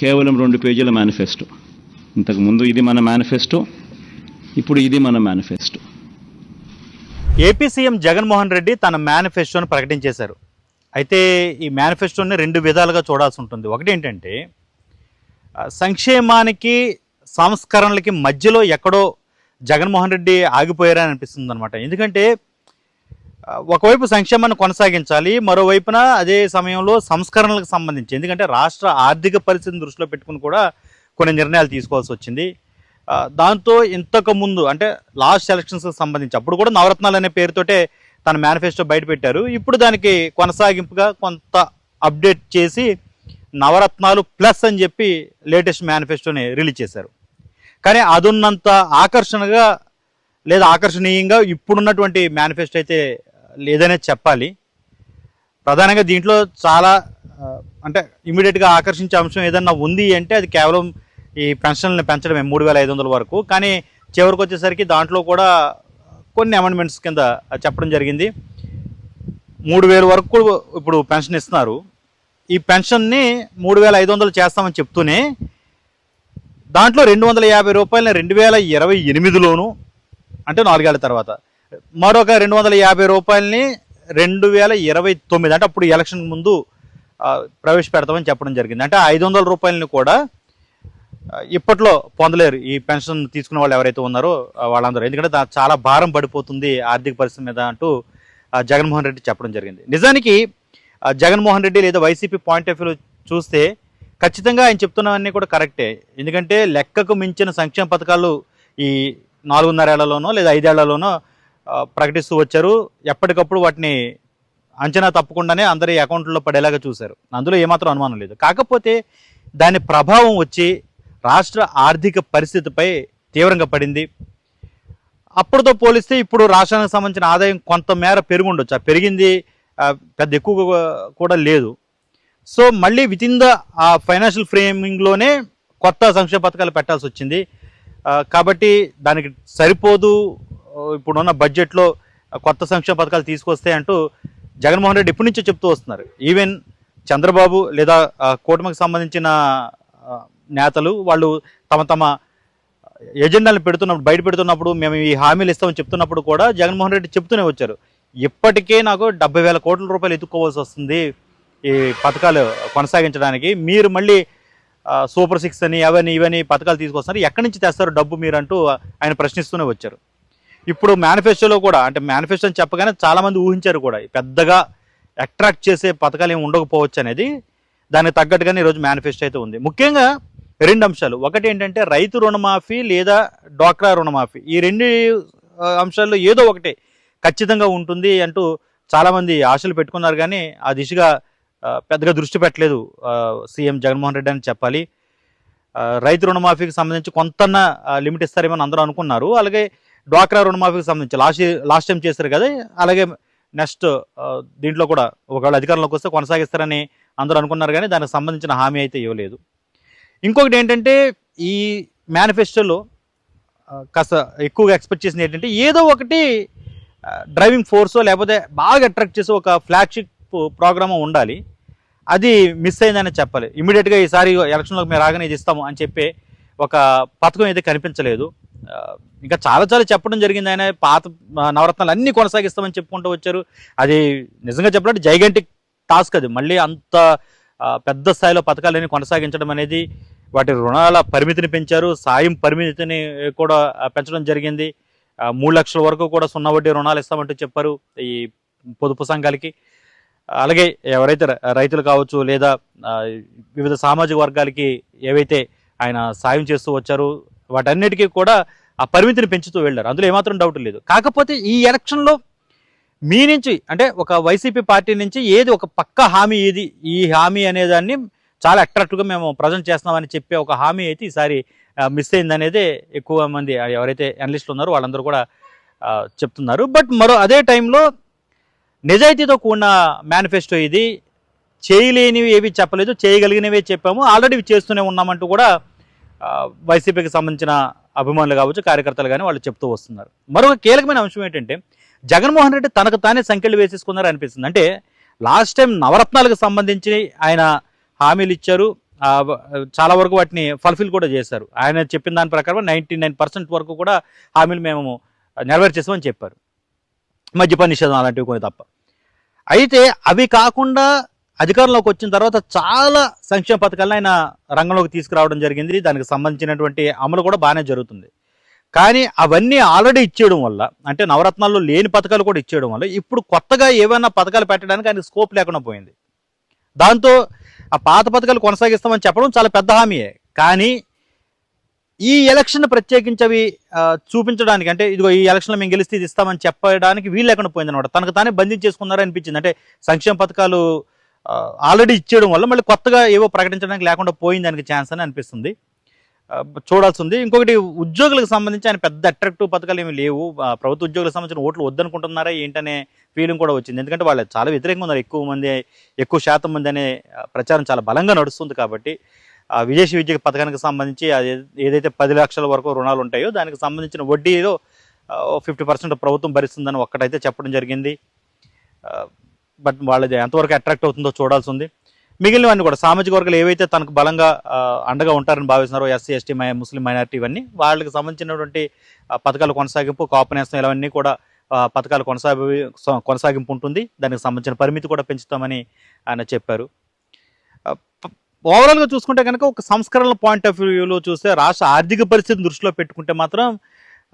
కేవలం రెండు పేజీల మేనిఫెస్టో ఇంతకుముందు ఇది మన మేనిఫెస్టో ఇప్పుడు ఇది మన manifesto AP CM Jaganmohan Reddy తన మేనిఫెస్టోను ప్రకటించేశారు. అయితే ఈ మేనిఫెస్టోని రెండు విధాలుగా చూడాల్సి ఉంటుంది. ఒకటి ఏంటంటే సంక్షేమానికి సంస్కరణలకి మధ్యలో ఎక్కడో జగన్మోహన్ రెడ్డి ఆగిపోయారని అనిపిస్తుంది అనమాట ఎందుకంటే ఒకవైపు సంక్షేమాన్ని కొనసాగించాలి మరోవైపున అదే సమయంలో సంస్కరణలకు సంబంధించి ఎందుకంటే రాష్ట్ర ఆర్థిక పరిస్థితిని దృష్టిలో పెట్టుకుని కూడా కొన్ని నిర్ణయాలు తీసుకోవాల్సి వచ్చింది. దాంతో ఇంతకు ముందు అంటే లాస్ట్ ఎలక్షన్స్కి సంబంధించి అప్పుడు కూడా నవరత్నాలు అనే పేరుతోటే తన మేనిఫెస్టో బయటపెట్టారు ఇప్పుడు దానికి కొనసాగింపుగా కొంత అప్డేట్ చేసి నవరత్నాలు ప్లస్ అని చెప్పి లేటెస్ట్ మేనిఫెస్టోని రిలీజ్ చేశారు. కానీ అదున్నంత ఆకర్షణగా లేదా ఆకర్షణీయంగా ఇప్పుడున్నటువంటి మేనిఫెస్టో అయితే లేదనే చెప్పాలి. ప్రధానంగా దీంట్లో చాలా అంటే ఇమీడియట్గా ఆకర్షించే అంశం ఏదన్నా ఉంది అంటే అది కేవలం ఈ పెన్షన్లను పెంచడమే మూడు వేల ఐదు వందల వరకు. కానీ చివరికి వచ్చేసరికి దాంట్లో కూడా కొన్ని అమెండ్మెంట్స్ కింద చెప్పడం జరిగింది. మూడు వేల వరకు ఇప్పుడు పెన్షన్ ఇస్తున్నారు. ఈ పెన్షన్ని మూడు వేల ఐదు వందలు చేస్తామని చెప్తూనే దాంట్లో రెండు వందల యాభై రూపాయలని రెండు వేల ఇరవై ఎనిమిదిలోను అంటే నాలుగేళ్ళ తర్వాత మరొక రెండు వందల యాభై రూపాయలని రెండు వేల ఇరవై తొమ్మిది అంటే అప్పుడు ఎలక్షన్ ముందు ప్రవేశపెడతామని చెప్పడం జరిగింది. అంటే ఐదు వందల రూపాయలని కూడా ఇప్పట్లో పొందలేరు. ఈ పెన్షన్ తీసుకున్న వాళ్ళు ఎవరైతే ఉన్నారో వాళ్ళందరూ. ఎందుకంటే చాలా భారం పడిపోతుంది ఆర్థిక పరిస్థితి మీద అంటూ జగన్మోహన్ రెడ్డి చెప్పడం జరిగింది. నిజానికి జగన్మోహన్ రెడ్డి లేదా వైసీపీ పాయింట్ ఆఫ్ వ్యూలో చూస్తే ఖచ్చితంగా ఆయన చెప్తున్నవన్నీ కూడా కరెక్టే. ఎందుకంటే లెక్కకు మించిన సంక్షేమ పథకాలు ఈ నాలుగున్నరేళ్ళలోనో లేదా ఐదేళ్ళలోనో ప్రకటిస్తూ వచ్చారు. ఎప్పటికప్పుడు వాటిని అంచనా తప్పకుండానే అందరి అకౌంట్లో పడేలాగా చూశారు. అందులో ఏమాత్రం అనుమానం లేదు. కాకపోతే దాని ప్రభావం వచ్చి రాష్ట్ర ఆర్థిక పరిస్థితిపై తీవ్రంగా పడింది. అప్పటితో పోలిస్తే ఇప్పుడు రాష్ట్రానికి సంబంధించిన ఆదాయం కొంతమేర పెరుగుండొచ్చు. ఆ పెరిగింది పెద్ద ఎక్కువ కూడా లేదు. సో మళ్ళీ విత్ ఇన్ ద ఆ ఫైనాన్షియల్ ఫ్రేమింగ్లోనే కొత్త సంక్షేమ పథకాలు పెట్టాల్సి వచ్చింది. కాబట్టి దానికి సరిపోదు ఇప్పుడున్న బడ్జెట్లో కొత్త సంక్షేమ పథకాలు తీసుకొస్తే అంటూ జగన్మోహన్ రెడ్డి ఇప్పటి నుంచే చెప్తూ వస్తున్నారు. ఈవెన్ చంద్రబాబు లేదా కూటమికి సంబంధించిన నేతలు వాళ్ళు తమ తమ ఎజెండాలను పెడుతున్నప్పుడు బయట పెడుతున్నప్పుడు మేము ఈ హామీలు ఇస్తామని చెప్తున్నప్పుడు కూడా జగన్మోహన్ రెడ్డి చెప్తూనే వచ్చారు. ఇప్పటికే నాకు డెబ్బై వేల కోట్ల రూపాయలు ఎత్తుక్కోవాల్సి వస్తుంది ఈ పథకాలు కొనసాగించడానికి. మీరు మళ్ళీ సూపర్ సిక్స్ అని అవని ఇవని పథకాలు తీసుకొస్తున్నారు. ఎక్కడి నుంచి తెస్తారు డబ్బు మీరు అంటూ ఆయన ప్రశ్నిస్తూనే వచ్చారు. ఇప్పుడు మేనిఫెస్టోలో కూడా అంటే మేనిఫెస్టో అని చెప్పగానే చాలామంది ఊహించారు కూడా పెద్దగా అట్రాక్ట్ చేసే పథకాలు ఏమి ఉండకపోవచ్చు అనేది. దానికి తగ్గట్టుగానే ఈరోజు మేనిఫెస్టో అయితే ఉంది. ముఖ్యంగా రెండు అంశాలు. ఒకటి ఏంటంటే రైతు రుణమాఫీ లేదా డ్వాక్రా రుణమాఫీ. ఈ రెండు అంశాల్లో ఏదో ఒకటి ఖచ్చితంగా ఉంటుంది అంటూ చాలామంది ఆశలు పెట్టుకున్నారు కానీ ఆ దిశగా పెద్దగా దృష్టి పెట్టలేదు సీఎం జగన్మోహన్ రెడ్డి అని చెప్పాలి. రైతు రుణమాఫీకి సంబంధించి కొంత లిమిట్ ఇస్తారేమో అని అందరూ అనుకున్నారు. అలాగే డ్వాక్రా రుణమాఫీకి సంబంధించి లాస్ట్ లాస్ట్ టైం చేశారు కదా అలాగే నెక్స్ట్ దీంట్లో కూడా ఒకవేళ అధికారంలోకి వస్తే కొనసాగిస్తారని అందరూ అనుకున్నారు కానీ దానికి సంబంధించిన హామీ అయితే ఇవ్వలేదు. ఇంకొకటి ఏంటంటే ఈ మేనిఫెస్టోలో కాస్త ఎక్కువగా ఎక్స్పెక్ట్ చేసింది ఏంటంటే ఏదో ఒకటి డ్రైవింగ్ ఫోర్సో లేకపోతే బాగా అట్రాక్ట్ చేసే ఒక ఫ్లాగ్షిప్ ప్రోగ్రామ్ ఉండాలి. అది మిస్ అయిందని చెప్పాలి. ఇమీడియట్గా ఈసారి ఎలక్షన్లోకి మేము రాగానే ఇది ఇస్తాము అని చెప్పి ఒక పథకం అయితే కనిపించలేదు. ఇంకా చాలా చాలా చెప్పడం జరిగింది ఆయన. పాత నవరత్నాలు అన్నీ కొనసాగిస్తామని చెప్పుకుంటూ వచ్చారు. అది నిజంగా చెప్పాలంటే జైగంటిక్ టాస్క్ అది. మళ్ళీ అంత పెద్ద స్థాయిలో పథకాలన్నీ కొనసాగించడం అనేది వాటి రుణాల పరిమితిని పెంచారు. సాయం పరిమితిని కూడా పెంచడం జరిగింది. మూడు లక్షల వరకు కూడా సున్నా వడ్డీ రుణాలు ఇస్తామంటూ చెప్పారు ఈ పొదుపు సంఘాలకి. అలాగే ఎవరైతే రైతులు కావచ్చు లేదా వివిధ సామాజిక వర్గాలకి ఏవైతే ఆయన సాయం చేస్తూ వచ్చారు వాటన్నిటికీ కూడా ఆ పరిమితిని పెంచుతూ వెళ్ళారు. అందులో ఏమాత్రం డౌట్ లేదు. కాకపోతే ఈ ఎలక్షన్లో మీ నుంచి అంటే ఒక వైసీపీ పార్టీ నుంచి ఏది ఒక పక్క హామీ ఏది ఈ హామీ అనేదాన్ని చాలా అట్రాక్టివ్గా మేము ప్రజెంట్ చేస్తున్నామని చెప్పే ఒక హామీ అయితే ఈసారి మిస్ అయిందనేదే ఎక్కువ మంది ఎవరైతే అనలిస్టులు ఉన్నారో వాళ్ళందరూ కూడా చెప్తున్నారు. బట్ మరో అదే టైంలో నిజాయితీతో కూడిన మేనిఫెస్టో ఇది. చేయలేనివి ఏవి చెప్పలేదు చేయగలిగినవే చెప్పాము. ఆల్రెడీ చేస్తూనే ఉన్నామంటూ కూడా వైసీపీకి సంబంధించిన అభిమానులు కావచ్చు కార్యకర్తలు కానీ వాళ్ళు చెప్తూ వస్తున్నారు. మరొక కీలకమైన అంశం ఏంటంటే జగన్మోహన్ రెడ్డి తనకు తానే సంఖ్యలు వేసేసుకున్నారు అనిపిస్తుంది. అంటే లాస్ట్ టైం నవరత్నాలకు సంబంధించి ఆయన హామీలు ఇచ్చారు. చాలా వరకు వాటిని ఫల్ఫిల్ కూడా చేశారు. ఆయన చెప్పిన దాని ప్రకారం నైంటీ నైన్ పర్సెంట్ వరకు కూడా హామీలు మేము నెరవేర్చేసామని చెప్పారు. మద్యపాన నిషేధం అలాంటివి కొన్ని తప్ప. అయితే అవి కాకుండా అధికారంలోకి వచ్చిన తర్వాత చాలా సంక్షేమ పథకాలను ఆయన రంగంలోకి తీసుకురావడం జరిగింది. దానికి సంబంధించినటువంటి అమలు కూడా బాగానే జరుగుతుంది. కానీ అవన్నీ ఆల్రెడీ ఇచ్చేయడం వల్ల అంటే నవరత్నాల్లో లేని పథకాలు కూడా ఇచ్చేయడం వల్ల ఇప్పుడు కొత్తగా ఏమైనా పథకాలు పెట్టడానికి ఆయనకు స్కోప్ లేకుండా పోయింది. దాంతో ఆ పాత పథకాలు కొనసాగిస్తామని చెప్పడం చాలా పెద్ద హామీయే. కానీ ఈ ఎలక్షన్ ప్రత్యేకించి అవి చూపించడానికి అంటే ఇదిగో ఈ ఎలక్షన్లో మేము గెలిస్తే ఇది ఇస్తామని చెప్పడానికి వీలు లేకుండా పోయింది అనమాట తనకు తానే బంధించేసుకున్నారనిపించింది. అంటే సంక్షేమ పథకాలు ఆల్రెడీ ఇచ్చేయడం వల్ల మళ్ళీ కొత్తగా ఏవో ప్రకటించడానికి లేకుండా పోయింది దానికి ఛాన్స్ అని అనిపిస్తుంది. చూడాల్సి ఉంది ఇంకొకటి ఉద్యోగులకు సంబంధించి ఆయన పెద్ద అట్రాక్టివ్ పథకాలు ఏమి లేవు. ప్రభుత్వ ఉద్యోగులకు సంబంధించిన ఓట్లు వద్దనుకుంటున్నారా ఏంటనే ఫీలింగ్ కూడా వచ్చింది. ఎందుకంటే వాళ్ళు చాలా వ్యతిరేకంగా ఉన్నారు. ఎక్కువ మంది ఎక్కువ శాతం మంది అనే ప్రచారం చాలా బలంగా నడుస్తుంది కాబట్టి ఆ విదేశీ విద్య పథకానికి సంబంధించి అది ఏదైతే పది లక్షల వరకు రుణాలు ఉంటాయో దానికి సంబంధించిన వడ్డీలో ఫిఫ్టీ పర్సెంట్ ప్రభుత్వం భరిస్తుందని ఒక్కటైతే చెప్పడం జరిగింది. బట్ వాళ్ళది ఎంతవరకు అట్రాక్ట్ అవుతుందో చూడాల్సి ఉంది. మిగిలినవన్నీ కూడా సామాజిక వర్గాలు ఏవైతే తనకు బలంగా అండగా ఉంటారని భావిస్తున్నారో ఎస్సీ ఎస్టీ మై ముస్లిం మైనారిటీ ఇవన్నీ వాళ్ళకి సంబంధించినటువంటి పథకాల కొనసాగింపు కాపునేస్తం ఇవన్నీ కూడా పథకాలు కొనసాగి కొనసాగింపు ఉంటుంది. దానికి సంబంధించిన పరిమితి కూడా పెంచుతామని ఆయన చెప్పారు. ఓవరాల్గా చూసుకుంటే కనుక ఒక సంస్కరణల పాయింట్ ఆఫ్ వ్యూలో చూస్తే రాష్ట్ర ఆర్థిక పరిస్థితిని దృష్టిలో పెట్టుకుంటే మాత్రం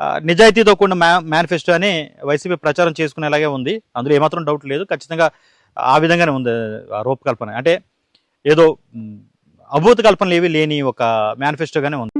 నిజాయితీతో కూడిన మ్యా మేనిఫెస్టో అని వైసీపీ ప్రచారం చేసుకునేలాగే ఉంది. అందులో ఏమాత్రం డౌట్ లేదు. ఖచ్చితంగా ఆ విధంగానే ఉంది ఆ రూపకల్పన. అంటే ఏదో అభూత కల్పనలు ఏవి లేని ఒక మేనిఫెస్టోగానే ఉంది.